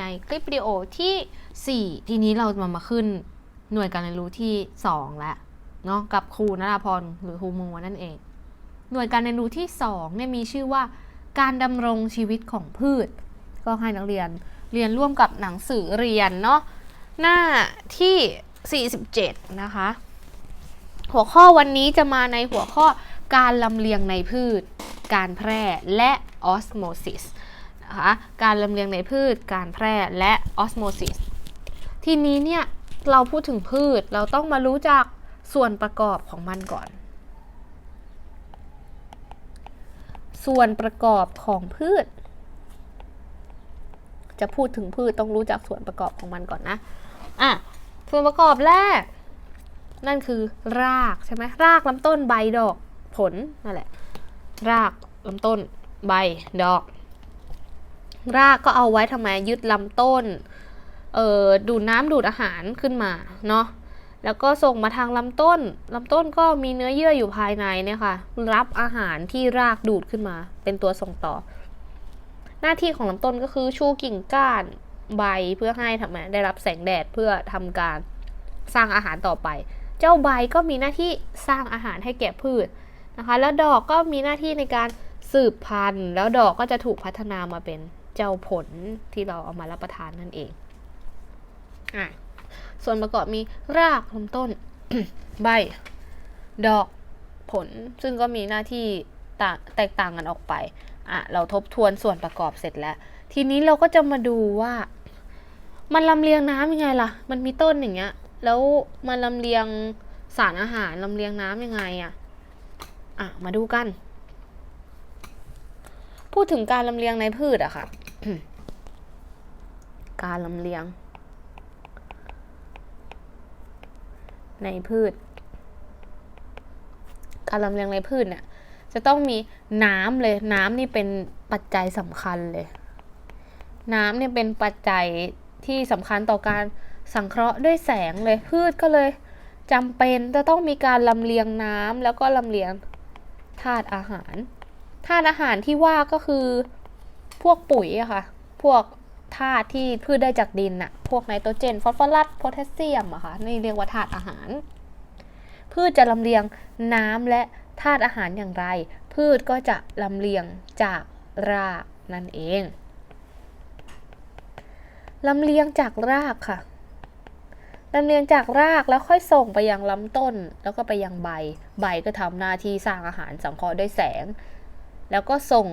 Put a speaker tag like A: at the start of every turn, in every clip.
A: ในคลิปวิดีโอที่ 4 ทีนี้เรามามาขึ้นหน่วยการเรียนรู้ที่ 2 แล้วเนาะกับครูนราพรหรือครูมัวนั่นเอง หน่วยการเรียนรู้ที่2เนี่ยมีชื่อว่าการดำรงชีวิตของพืช ก็ให้นักเรียนเรียนร่วมกับหนังสือเรียนเนาะหน้าที่ 47 นะคะ หัวข้อวันนี้จะมาในหัวข้อการลำเลียงในพืช การแพร่และออสโมซิส นะคะ การลำเลียงในพืช การแพร่และออสโมซิส ทีนี้เนี่ยเราพูดถึงพืชเราต้องมารู้จักส่วนประกอบของมันก่อน ส่วนประกอบของพืช จะพูดถึงพืชต้องรู้จักส่วนประกอบของมันก่อนนะอะส่วนประกอบแรก นั่นคือรากใช่ไหมรากลำต้นใบดอกผลนั่นแหละ รากลำต้นใบดอก รากก็เอาไว้ทำไมยึดลำต้นเอ่อดูดน้ำดูดอาหารขึ้นมาเนาะแล้วก็ส่งมาทางลำต้นลำต้นก็มีเนื้อเยื่ออยู่ภายในเนี่ยค่ะ รับอาหารที่รากดูดขึ้นมา เป็นตัวส่งต่อ หน้าที่ของลำต้นก็คือชูกิ่งก้านใบเพื่อให้ทำไมได้รับแสงแดดเพื่อทำการสร้างอาหารต่อไป เจ้าใบก็มีหน้าที่สร้างอาหารให้แก่พืชนะคะ แล้วดอกก็มีหน้าที่ในการสืบพันธุ์ แล้วดอกก็จะถูกพัฒนามาเป็น เจ้าผลที่เราเอามารับประทานนั่นเองอะส่วนประกอบมีรากลำต้น ใบ ดอกผล ซึ่งก็มีหน้าที่ต่างแตกต่างกันออกไป อะ เราทบทวนส่วนประกอบเสร็จแล้ว ทีนี้เราก็จะมาดูว่า มันลำเลียงน้ำยังไงล่ะ มันมีต้นอย่างเงี้ย แล้วมันลำเลียงสารอาหารลำเลียงน้ำยังไงอะอะ มาดูกัน พูดถึงการลำเลียงในพืชอะค่ะ การลำเลียง ในพืช การลำเลียงในพืชเนี่ย จะต้องมีน้ำเลย น้ำนี่เป็นปัจจัยสำคัญเลย น้ำเนี่ยเป็นปัจจัยที่สำคัญต่อการสังเคราะห์ด้วยแสงเลย พืชก็เลยจำเป็นจะต้องมีการลำเลียงน้ำแล้วก็ลำเลียงธาตุอาหารธาตุอาหารที่ว่าก็คือ พวกปุ๋ยอะค่ะ พวกธาตุที่พืชได้จากดินอะพวกไนโตรเจน ฟอสฟอรัส โพแทสเซียมอะค่ะ นี่เรียกว่าธาตุอาหาร พืชจะลำเลียงน้ำและธาตุอาหารอย่างไร พืชก็จะลำเลียงจากรากนั่นเองลำเลียงจากรากค่ะลำเลียงจากรากแล้วค่อยส่งไปยังลำต้น แล้วก็ไปยังใบ ใบก็ทำหน้าที่สร้างอาหารสังเคราะห์ด้วยแสง แล้วก็ส่ง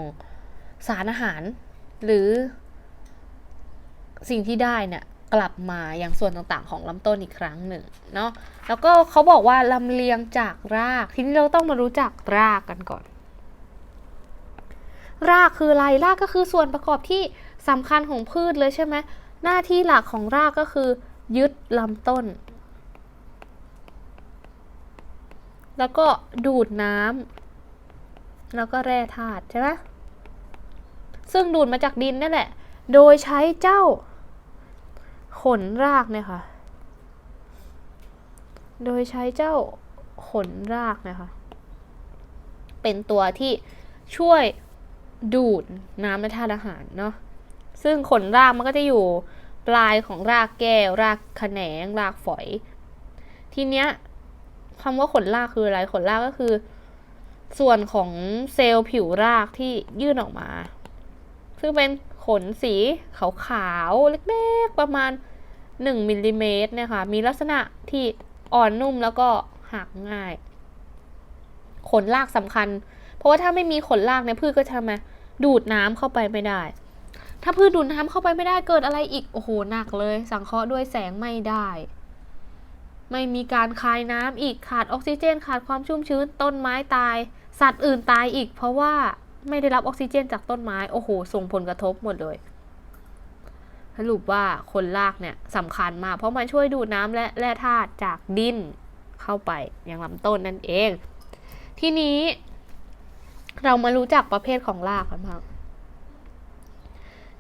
A: สารอาหาร หรือสิ่งที่ได้เนี่ยกลับมาอย่างส่วนต่างๆ ของลำต้นอีกครั้งหนึ่งเนาะแล้วก็เขาบอกว่าลำเลียงจากราก ทีนี้เราต้องมารู้จักรากกันก่อน รากคืออะไรรากก็คือส่วนประกอบที่สำคัญของพืชเลยใช่ไหมหน้าที่หลักของรากก็คือ ยึดลำต้น แล้วก็ดูดน้ำแล้วก็แร่ธาตุใช่ไหม ซึ่งดูดมาจากดินนั่นแหละ โดยใช้เจ้า ขนรากเนี่ยค่ะ โดยใช้เจ้าขนรากนะคะ เป็นตัวที่ช่วยดูดน้ำและธาตุอาหารเนาะ ซึ่งขนรากมันก็จะอยู่ปลายของรากแก้ว รากแขนง รากฝอย ทีเนี้ยคำว่าขนรากคืออะไร ขนรากก็คือ ส่วนของเซลล์ผิวรากที่ยื่นออกมา ซึ่งเป็นขนสีขาวๆ เล็กๆ ประมาณ 1มิลลิเมตรนี่ยค่ะมีลักษณะที่อ่อนนุ่มแล้วก็หักง่าย ขนรากสำคัญ เพราะว่าถ้าไม่มีขนรากเนี่ยพืชก็จะทำไมดูดน้ำเข้าไปไม่ได้ ถ้าพืชดูดน้ำเข้าไปไม่ได้เกิดอะไรอีก โอ้โห หนักเลย สังเคราะห์ด้วยแสงไม่ได้ ไม่มีการคายน้ำอีก ขาดออกซิเจน ขาดความชุ่มชื้น ต้นไม้ตาย สัตว์อื่นตายอีก เพราะว่า ไม่ได้รับออกซิเจนจากต้นไม้ โอ้โห ส่งผลกระทบหมดเลย สรุปว่าคนรากเนี่ยสำคัญมาก เพราะมันช่วยดูดน้ำและแร่ธาตุจากดินเข้าไปยังลำต้นนั่นเอง ทีนี้ เรามารู้จักประเภทของรากกันบ้าง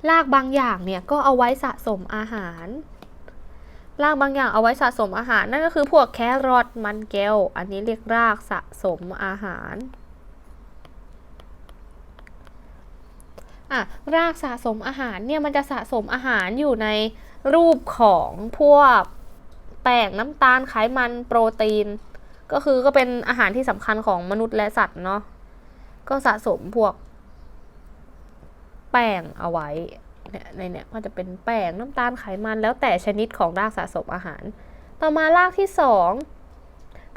A: รากบางอย่างเนี่ยก็เอาไว้สะสมอาหารรากบางอย่างเอาไว้สะสมอาหาร นั่นก็คือพวกแครอทมันแก้ว อันนี้เรียกรากสะสมอาหาร อะรากสะสมอาหารเนี่ยมันจะสะสมอาหารอยู่ในรูปของพวกแป้งน้ำตาลไขมันโปรตีน ก็คือก็เป็นอาหารที่สำคัญของมนุษย์และสัตว์เนาะก็สะสมพวก แป้งเอาไว้เนี่ยในเนี่ยก็จะเป็นแป้งน้ำตาลไขมันแล้วแต่ชนิดของรากสะสมอาหาร ต่อมารากที่สอง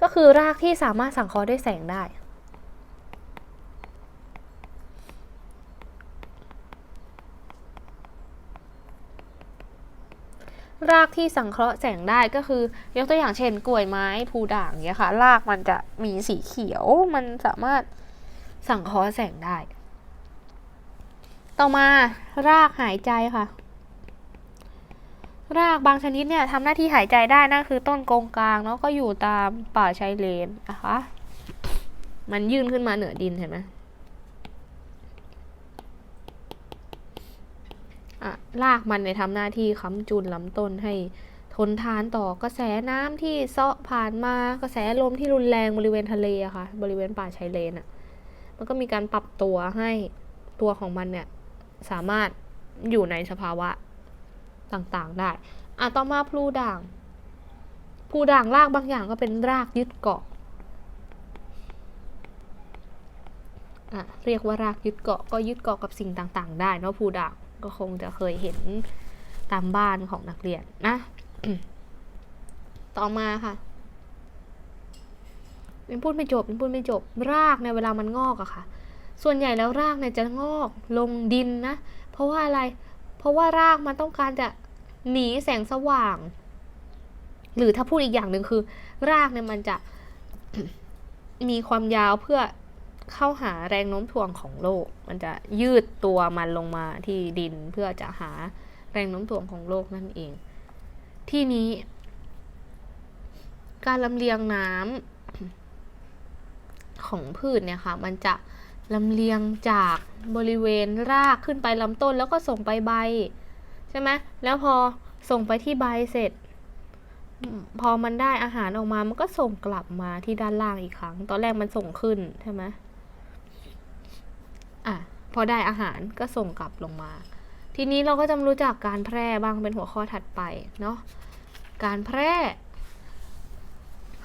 A: ก็คือรากที่สามารถสังเคราะห์ด้วยแสงได้ รากที่สังเคราะห์แสงได้ก็คือ ยกตัวอย่างเช่นกล้วยไม้ภูด่างเนี้ยค่ะ รากมันจะมีสีเขียวมันสามารถสังเคราะห์แสงได้ ต่อมารากหายใจค่ะ รากบางชนิดเนี่ยทำหน้าที่หายใจได้นั่นคือต้นกงกลางเนาะก็อยู่ตามป่าชายเลนนะคะ มันยื่นขึ้นมาเหนือดินเห็นไหม อะรากมันเนี่ยทำหน้าที่ค้ำจุนลำต้นให้ทนทานต่อกระแสน้ำที่เซาะผ่านมากระแสลมที่รุนแรงบริเวณทะเลอะค่ะ บริเวณป่าชายเลนอะมันก็มีการปรับตัวให้ตัวของมันเนี่ยสามารถอยู่ในสภาวะต่างๆได้อะต่อมาพลูด่างพลูด่างรากบางอย่างก็เป็นรากยึดเกาะอะเรียกว่ารากยึดเกาะก็ยึดเกาะกับสิ่งต่าง ๆ ได้เนาะพลูด่าง ก็คงจะเคยเห็นตามบ้านของนักเรียนนะ ต่อมาค่ะเป็นพูดไม่จบเป็นพูดไม่จบ รากในเวลามันงอกอะค่ะ ส่วนใหญ่แล้วรากเนี่ยจะงอกลงดินนะ เพราะว่าอะไร เพราะว่ารากมันต้องการจะหนีแสงสว่าง หรือถ้าพูดอีกอย่างหนึ่งคือ รากเนี่ยมันจะมีความยาวเพื่อ เข้าหาแรงโน้มถ่วงของโลก มันจะยืดตัวมันลงมาที่ดินเพื่อจะหาแรงโน้มถ่วงของโลกนั่นเอง ที่นี้ การลำเลียงน้ำของพืชเนี่ยค่ะมันจะลำเลียงจากบริเวณรากขึ้นไปลำต้นแล้วก็ส่งไปใบ ใช่ไหมแล้วพอส่งไปที่ใบเสร็จ พอมันได้อาหารออกมามันก็ส่งกลับมาที่ด้านล่างอีกครั้ง ตอนแรกมันส่งขึ้นใช่ไหม พอได้อาหารก็ส่งกลับลงมา ทีนี้เราก็จะรู้จักการแพร่บ้างเป็นหัวข้อถัดไปเนาะการแพร่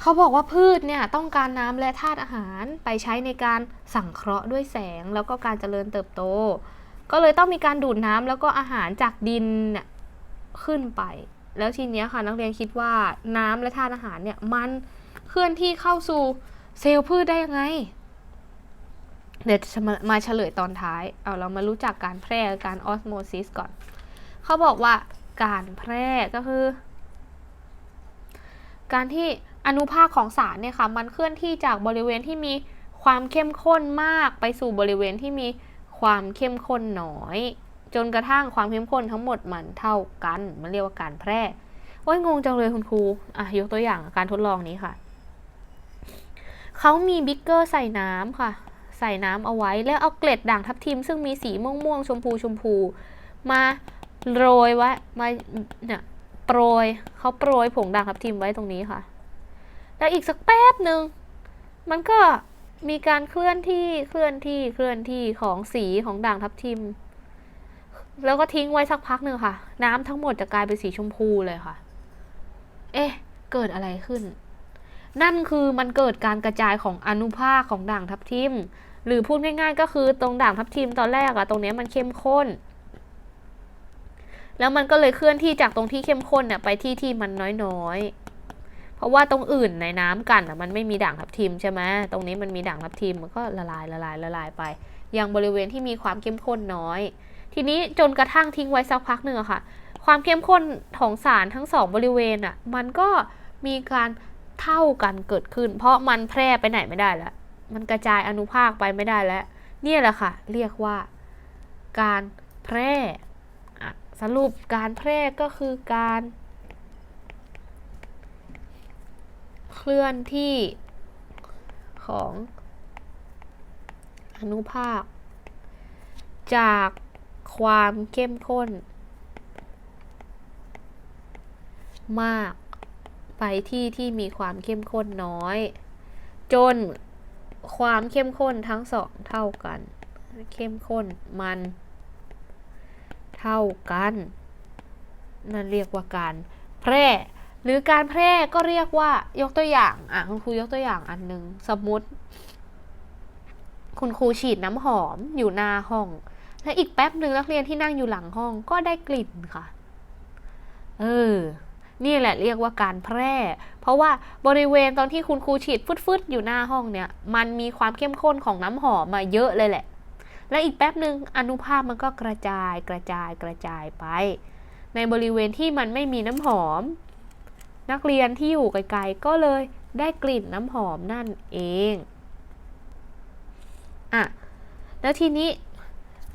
A: เขาบอกว่าพืชเนี่ยต้องการน้ำและธาตุอาหารไปใช้ในการสังเคราะห์ด้วยแสงแล้วก็การเจริญเติบโต ก็เลยต้องมีการดูดน้ำแล้วก็อาหารจากดินเนี่ยขึ้นไป แล้วทีนี้ค่ะนักเรียนคิดว่าน้ำและธาตุอาหารเนี่ยมันเคลื่อนที่เข้าสู่เซลล์พืชได้ยังไง เดี๋ยวจะมาเฉลยตอนท้าย เอาเรามารู้จักการแพร่การออสโมซิสก่อน เขาบอกว่าการแพร่ก็คือ การที่อนุภาคของสารเนี่ยค่ะ มันเคลื่อนที่จากบริเวณที่มีความเข้มข้นมากไปสู่บริเวณที่มีความเข้มข้นน้อย จนกระทั่งความเข้มข้นทั้งหมดมันเท่ากัน มันเรียกว่าการแพร่ โอ้ยงงจังเลยคุณครู อะยกตัวอย่างการทดลองนี้ค่ะ เขามีบิ๊กเกอร์ใส่น้ำค่ะ ใส่น้ำเอาไว้ แล้วเอาเกล็ดด่างทับทิม ซึ่งมีสีม่วงม่วงๆชมพูชมพู มาโรยไว้มาเนี่ยโปรยเขาโปรยผงด่างทับทิมไว้ตรงนี้ค่ะ แล้วอีกสักแป๊บหนึ่งมันก็มีการเคลื่อนที่เคลื่อนที่เคลื่อนที่ของสีของด่างทับทิม แล้วก็ทิ้งไว้สักพักหนึ่งค่ะ น้ำทั้งหมดจะกลายเป็นสีชมพูเลยค่ะ เอ๊ะ เกิดอะไรขึ้น นั่นคือมันเกิดการกระจายของอนุภาคของด่างทับทิม หรือพูดง่าย ๆ ก็คือตรงด่างทับทิมตอนแรกอะตรงนี้มันเข้มข้น แล้วมันก็เลยเคลื่อนที่จากตรงที่เข้มข้นเนี่ยไปที่ที่มันน้อยๆ เพราะว่าตรงอื่นในน้ำกันอะมันไม่มีด่างทับทิมใช่ไหมตรงนี้มันมีด่างทับทิมมันก็ละลายละลายละลายไป ยังบริเวณที่มีความเข้มข้นน้อย ทีนี้จนกระทั่งทิ้งไว้สักพักหนึ่งอะค่ะ ความเข้มข้นของสารทั้งสองบริเวณอะมันก็มีการเท่ากันเกิดขึ้น เพราะมันแพร่ไปไหนไม่ได้แล้ว มันกระจายอนุภาคไปไม่ได้แล้ว เนี่ยแหละค่ะ เรียกว่าการแพร่สรุปการแพร่ก็คือการ เคลื่อนที่ของอนุภาค จากความเข้มข้น มากไปที่ที่มีความเข้มข้นน้อย จน ความเข้มข้นทั้งสองเท่ากัน เข้มข้นมัน เท่ากัน นั่นเรียกว่าการแพร่ หรือการแพร่ก็เรียกว่ายกตัวอย่างอะคุณครูยกตัวอย่างอันหนึ่งสมมติ คุณครูฉีดน้ำหอมอยู่หน้าห้อง และอีกแป๊บหนึ่งนักเรียนที่นั่งอยู่หลังห้องก็ได้กลิ่นค่ะ เออ นี่แหละเรียกว่าการแพร่ เพราะว่าบริเวณตอนที่คุณครูฉีดฟึดๆอยู่หน้าห้องเนี่ย มันมีความเข้มข้นของน้ำหอมมาเยอะเลยแหละ และอีกแป๊บหนึ่งอนุภาคมันก็กระจายกระจายกระจายไป ในบริเวณที่มันไม่มีน้ำหอม นักเรียนที่อยู่ไกลๆก็เลยได้กลิ่นน้ำหอมนั่นเองอะแล้วทีนี้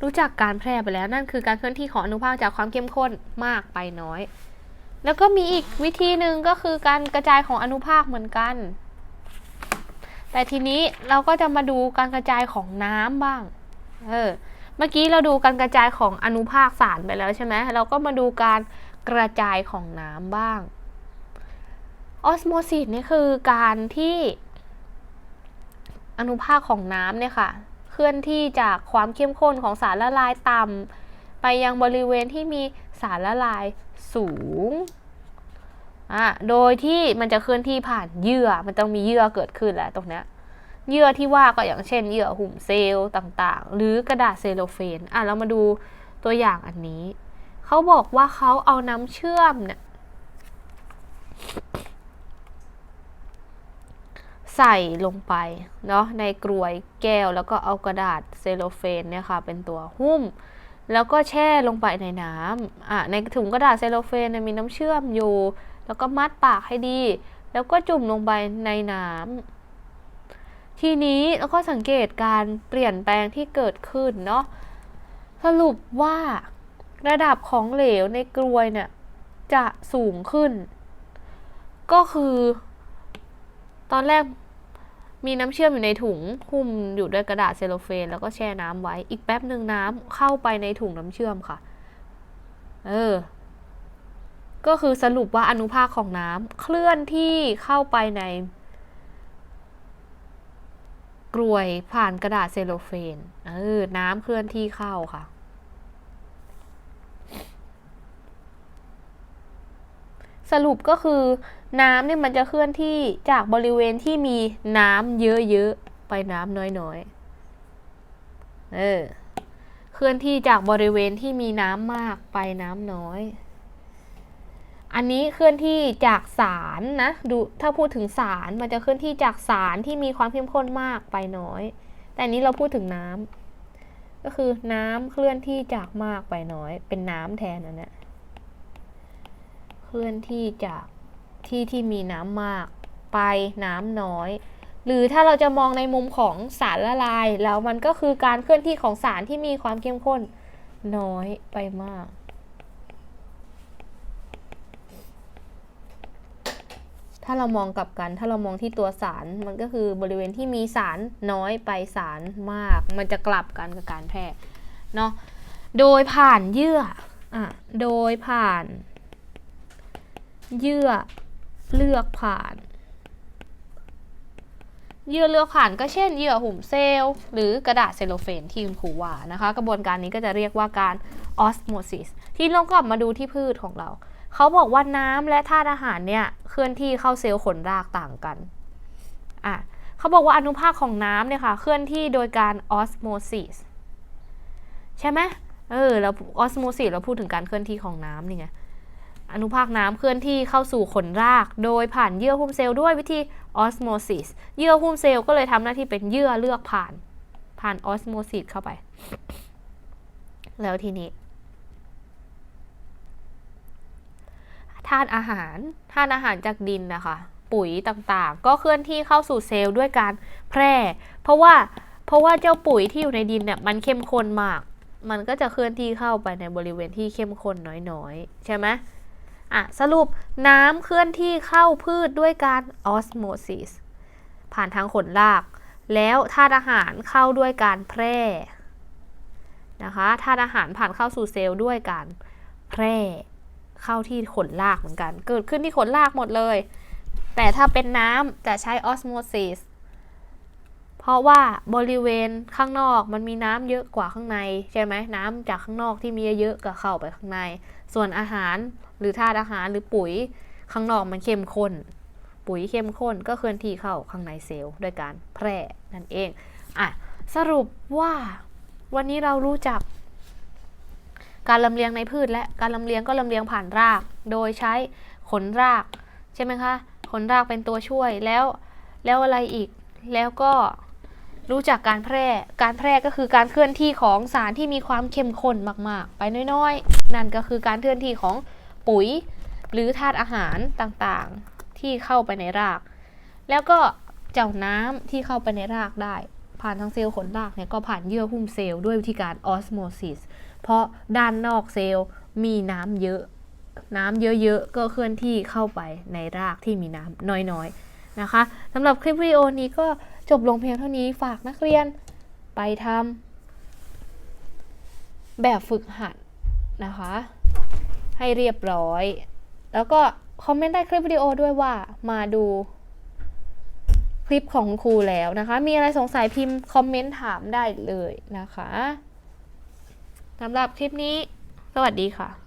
A: รู้จักการแพร่ไปแล้วนั่นคือการเคลื่อนที่ของอนุภาคจากความเข้มข้นมากไปน้อย แล้วก็มีอีกวิธีหนึ่งก็คือการกระจายของอนุภาคเหมือนกัน แต่ทีนี้เราก็จะมาดูการกระจายของน้ำบ้าง เออ เมื่อกี้เราดูการกระจายของอนุภาคสารไปแล้วใช่ไหมเราก็มาดูการกระจายของน้ำบ้าง ออสโมซิสนี่คือการที่อนุภาคของน้ำเนี่ยค่ะ เคลื่อนที่จากความเข้มข้นของสารละลายต่ำ ไปยังบริเวณที่มีสารละลายสูงอะโดยที่มันจะเคลื่อนที่ผ่านเยื่อ มันต้องมีเยื่อเกิดขึ้นแหละตรงนี้เยื่อที่ว่าก็อย่างเช่นเยื่อหุ้มเซลล์ต่างๆ หรือกระดาษเซลโลเฟนอะเรามาดูตัวอย่างอันนี้ เขาบอกว่าเขาเอาน้ำเชื่อมเนี่ยใส่ลงไปเนาะในกรวยแก้วแล้วก็เอากระดาษเซลโลเฟนเนี่ยค่ะเป็นตัวหุ้ม แล้วก็แช่ลงไปในน้ำอะในถุงกระดาษเซลโลเฟนมีน้ำเชื่อมอยู่ แล้วก็มัดปากให้ดี แล้วก็จุ่มลงไปในน้ำทีนี้แล้วก็สังเกตการเปลี่ยนแปลงที่เกิดขึ้นเนาะสรุปว่าระดับของเหลวในกรวยเนี่ยจะสูงขึ้น ก็คือ ตอนแรก มีน้ำเชื่อมอยู่ในถุงหุ้มอยู่ด้วยกระดาษเซลโลเฟนแล้วก็แช่น้ำไว้ อีกแป๊บหนึ่งน้ำเข้าไปในถุงน้ำเชื่อมค่ะ เออ ก็คือสรุปว่าอนุภาคของน้ำเคลื่อนที่เข้าไปใน กรวยผ่านกระดาษเซลโลเฟน เออ น้ำเคลื่อนที่เข้าค่ะสรุปก็คือ น้ำเนี่ยมันจะเคลื่อนที่จากบริเวณที่มีน้ำเยอะๆ ไปน้ำน้อยๆ เออ เคลื่อนที่จากบริเวณที่มีน้ำมากไปน้ำน้อย อันนี้เคลื่อนที่จากสารนะ ดูถ้าพูดถึงสารมันจะเคลื่อนที่จากสารที่มีความเข้มข้นมากไปน้อย แต่อันนี้เราพูดถึงน้ำก็คือน้ำเคลื่อนที่จากมากไปน้อย เป็นน้ำแทนอันเนี้ยเคลื่อนที่จาก ที่ที่มีน้ำมากไปน้ำน้อย หรือถ้าเราจะมองในมุมของสารละลาย แล้วมันก็คือการเคลื่อนที่ของสารที่มีความเข้มข้นน้อยไปมาก ถ้าเรามองกลับกัน ถ้าเรามองที่ตัวสารมันก็คือบริเวณที่มีสารน้อยไปสารมาก มันจะกลับกันกับการแพร่เนาะโดยผ่านเยื่ออะโดยผ่าน เยื่อ เลือกผ่านเยื่อเลือกผ่านก็เช่น เยื่อหุ้มเซลล์หรือกระดาษเซลโลเฟนที่คุณครูว่านะคะ กระบวนการนี้ก็จะเรียกว่าการออสโมซิสที่เรากลับมาดูที่พืชของเรา เขาบอกว่าน้ำและธาตุอาหารเนี่ยเคลื่อนที่เข้าเซลล์ขนรากต่างกันอะเขาบอกว่าอนุภาคของน้ำเนี่ยค่ะเคลื่อนที่โดยการออสโมซิสใช่ไหมเออแล้วออสโมซิสเราพูดถึงการเคลื่อนที่ของน้ำนี่ไง อนุภาคน้ำเคลื่อนที่เข้าสู่ขนราก โดยผ่านเยื่อหุ้มเซลล์ด้วยวิธีออสโมซิสเยื่อหุ้มเซลล์ก็เลยทำหน้าที่เป็นเยื่อเลือกผ่าน ผ่านออสโมซิสเข้าไป แล้วทีนี้ธาตุอาหารธาตุอาหารจากดินนะคะ ปุ๋ยต่างๆ ก็เคลื่อนที่เข้าสู่เซลล์ด้วยการแพร่ เพราะว่าเพราะว่าเจ้าปุ๋ยที่อยู่ในดินเนี่ยมันเข้มข้นมาก มันก็จะเคลื่อนที่เข้าไปในบริเวณที่เข้มข้นน้อยๆ ใช่ไหม อะสรุปน้ำเคลื่อนที่เข้าพืชด้วยการออสโมซิสผ่านทางขนราก แล้วธาตุอาหารเข้าด้วยการแพร่นะคะธาตุอาหารผ่านเข้าสู่เซลล์ด้วยการแพร่เข้าที่ขนรากเหมือนกัน เกิดขึ้นที่ขนรากหมดเลย แต่ถ้าเป็นน้ำจะใช้ออสโมซิส เพราะว่าบริเวณข้างนอกมันมีน้ำเยอะกว่าข้างในใช่ไหมน้ำจากข้างนอกที่มีเยอะๆก็เข้าไปข้างใน ส่วนอาหารหรือธาตุอาหารหรือปุ๋ยข้างนอกมันเข้มข้น ปุ๋ยเข้มข้นก็เคลื่อนที่เข้าข้างในเซลล์ด้วยการแพร่นั่นเองอะสรุปว่าวันนี้เรารู้จัก การลำเลียงในพืชและการลำเลียงก็ลำเลียงผ่านราก โดยใช้ขนราก ใช่ไหมคะ ขนรากเป็นตัวช่วยแล้ว แล้วอะไรอีกแล้วก็ รู้จักการแพร่ การแพร่ก็คือการเคลื่อนที่ของสารที่มีความเข้มข้นมากๆ ไปน้อยๆ นั่นก็คือการเคลื่อนที่ของปุ๋ย หรือธาตุอาหารต่างๆ ที่เข้าไปในราก แล้วก็เจ้าน้ำที่เข้าไปในรากได้ ผ่านทางเซลล์ขนรากเนี่ยก็ผ่านเยื่อหุ้มเซลล์ด้วยวิธีการออสโมซิส เพราะด้านนอกเซลล์มีน้ำเยอะ น้ำเยอะๆ ก็เคลื่อนที่เข้าไปในรากที่มีน้ำน้อยๆ นะคะสำหรับคลิปวิดีโอนี้ก็จบลงเพียงเท่านี้ฝากนักเรียนไปทำแบบฝึกหัดนะคะ ให้เรียบร้อย แล้วก็คอมเมนต์ใต้คลิปวิดีโอด้วยว่ามาดูคลิปของคุณครูแล้วนะคะ มีอะไรสงสัยพิมพ์คอมเมนต์ถามได้เลยนะคะสำหรับคลิปนี้ สวัสดีค่ะ